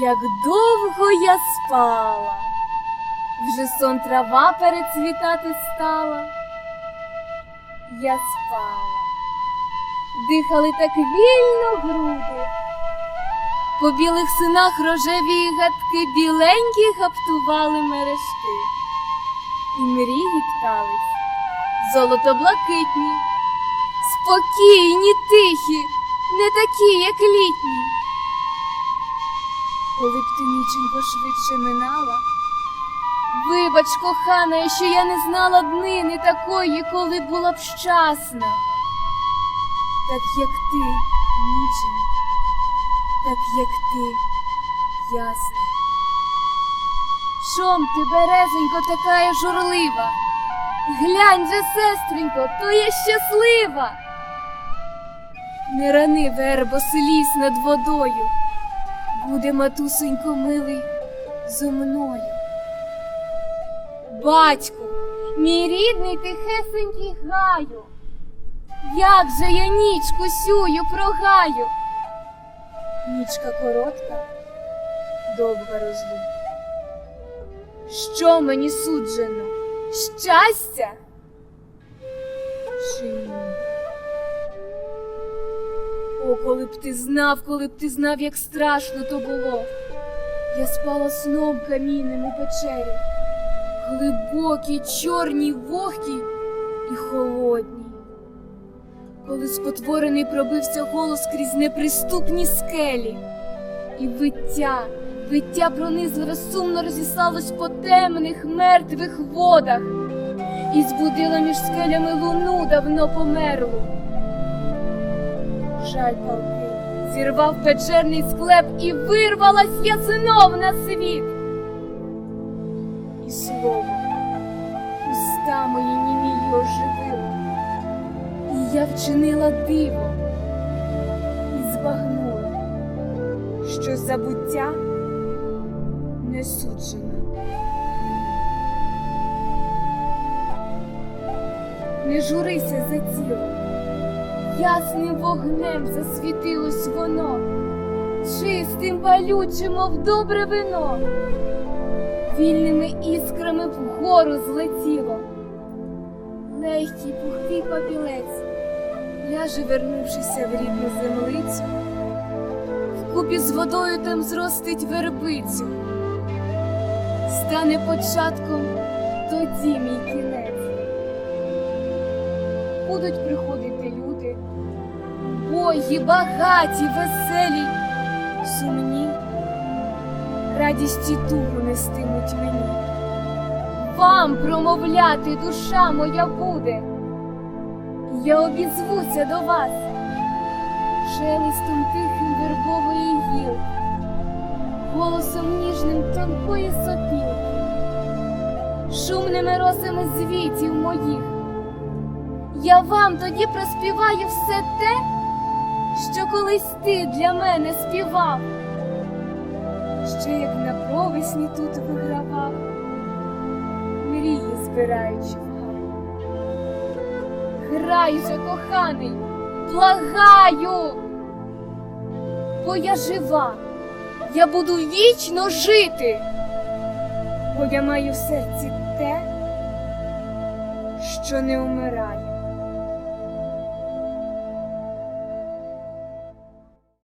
Як довго я спала, вже сон трава перецвітати стала. Я спала, дихали так вільно груди. По білих синах рожеві гадки біленькі гаптували мережки. І мрії ткались, золото-блакитні, спокійні, тихі, не такі, як літні. Коли б ти ніченько швидше минала, вибач, кохана, що я не знала днини такої, коли була б щасна. Так як ти, ніченько, так як ти, ясна. Чом ти, березонько, така журлива? Глянь же, сестренько, то я щаслива. Не рани вербо сліз над водою, буде матусенько милий зо мною. Батьку, мій рідний тихесенький гаю, як же я нічку сюю прогаю. Нічка коротка, довга розлука. Що мені суджено? Щастя? Чи ні? О, коли б ти знав, коли б ти знав, як страшно то було. Я спала сном камінним у печері, глибокій, чорній, вогкій і холодній. Коли спотворений пробився голос крізь неприступні скелі, і виття, виття пронизливе сумно розіслалось по темних мертвих водах і збудило між скелями луну давно померлу. Жаль палки, зірвав печерний склеп і вирвалась я знов на світ. І слово, уста мої німії оживило, і я вчинила диво. І збагнула, що забуття не суджено. Не журися за тіло, ясним вогнем засвітилось воно, чистим палючим, мов добре вино, вільними іскрами вгору злетіло. Легкий пухкий папілець, ляже, вернувшися в рідну землицю, вкупі з водою там зростить вербицю, стане початком тоді мій кінець. Будуть приходити бої, багаті, веселі, сумні, радість і тугу нестимуть мені. Вам промовляти душа моя буде, я обізвуся до вас, шелестом тихим вербової гілки, голосом ніжним тонкої сопілки, шумними росами звітів моїх. Я вам тоді проспіваю все те, що колись ти для мене співав, ще як на провесні тут вигравав, мрії збираючи в гай. Грай же, коханий, благаю, бо я жива, я буду вічно жити, бо я маю в серці те, що не умирає.